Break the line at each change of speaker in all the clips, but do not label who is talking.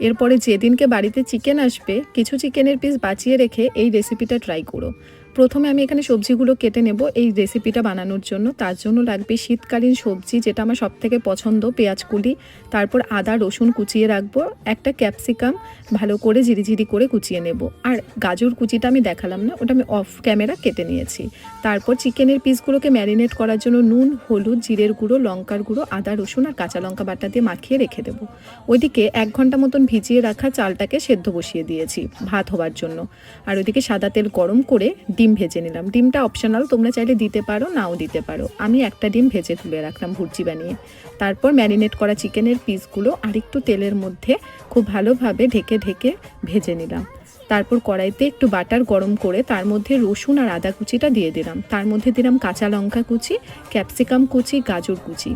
এরপরে যেদিনকে বাড়িতে চিকেন আসবে কিছু চিকেনের পিস বাঁচিয়ে রেখে এই রেসিপিটা ট্রাই করো। প্রথমে আমি এখানে সবজিগুলো কেটে নেব এই রেসিপিটা বানানোর জন্য। তার জন্য লাগবে শীতকালীন সবজি, যেটা আমার সবথেকে পছন্দ, পেঁয়াজ কুলি। তারপর আদা, রসুন কুচিয়ে রাখব। একটা ক্যাপসিকাম ভালো করে ঝিরিঝিরি করে কুচিয়ে নেব। আর গাজর কুচিটা আমি দেখালাম না, ওটা আমি অফ ক্যামেরা কেটে নিয়েছি। তারপর চিকেনের পিসগুলোকে ম্যারিনেট করার জন্য নুন, হলুদ, জিরের গুঁড়ো, লঙ্কার গুঁড়ো, আদা, রসুন আর কাঁচা লঙ্কা বাটা দিয়ে মাখিয়ে রেখে দেবো। ওইদিকে এক ঘণ্টা মতন ভিজিয়ে রাখা চালটাকে সেদ্ধ বসিয়ে দিয়েছি ভাত হওয়ার জন্য। আর ওইদিকে সাদা তেল গরম করে ডিম ভেজে নিলাম। ডিমটা অপশনাল তোমরা চাইলে দিতে পারো, নাও দিতে পারো। আমি একটা ডিম ভেজে তুলে রাখলাম ভুর্জি বানিয়ে। তারপর ম্যারিনেট করা চিকেনের পিসগুলো আরেকটু তেলের মধ্যে খুব ভালোভাবে ঢেকে ঢেকে ভেজে নিলাম। তারপর কড়াইতে একটু বাটার গরম করে তার মধ্যে রসুন আর আদা কুচিটা দিয়ে দিলাম। তার মধ্যে দিলাম কাঁচা লঙ্কা কুচি ক্যাপসিকাম কুচি, গাজর কুচি।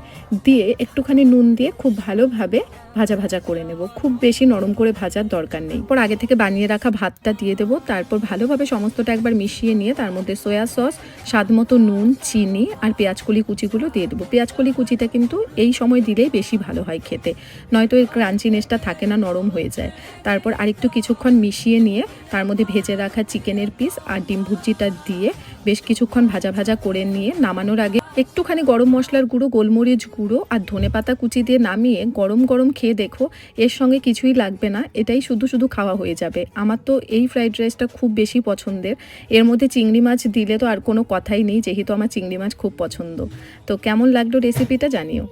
দিয়ে একটুখানি নুন দিয়ে খুব ভালোভাবে ভাজা ভাজা করে নেব। খুব বেশি নরম করে ভাজার দরকার নেই। পর আগে থেকে বানিয়ে রাখা ভাতটা দিয়ে দেবো। তারপর ভালোভাবে সমস্তটা একবার মিশিয়ে নিয়ে তার মধ্যে সয়া সস, স্বাদ মতো নুন, চিনি আর পেঁয়াজকলি কুচিগুলো দিয়ে দেবো। পেঁয়াজকলি কুচিটা কিন্তু এই সময় দিলেই বেশি ভালো হয় খেতে। নয়তো এর ক্রাঞ্চিনেসটা থাকে না, নরম হয়ে যায়। তারপর আরেকটু কিছুক্ষণ মিশিয়ে নিয়ে তার মধ্যে ভেজে রাখা চিকেনের পিস আর ডিম ভুজিটা দিয়ে বেশ কিছুক্ষণ ভাজা ভাজা করে নিয়ে নামানোর আগে একটুখানি গরম মশলার গুঁড়ো, গোলমরিচ গুঁড়ো আর ধনে পাতা কুচি দিয়ে নামিয়ে গরম গরম খেয়ে দেখো, এর সঙ্গে কিছুই লাগবে না, এটাই শুধু শুধু খাওয়া হয়ে যাবে। আমার তো এই ফ্রাইড রাইসটা খুব বেশি পছন্দের। এর মধ্যে চিংড়ি মাছ দিলে তো আর কোনো কথাই নেই, যেহেতু আমার চিংড়ি মাছ খুব পছন্দ। তো কেমন লাগল রেসিপিটা জানিও।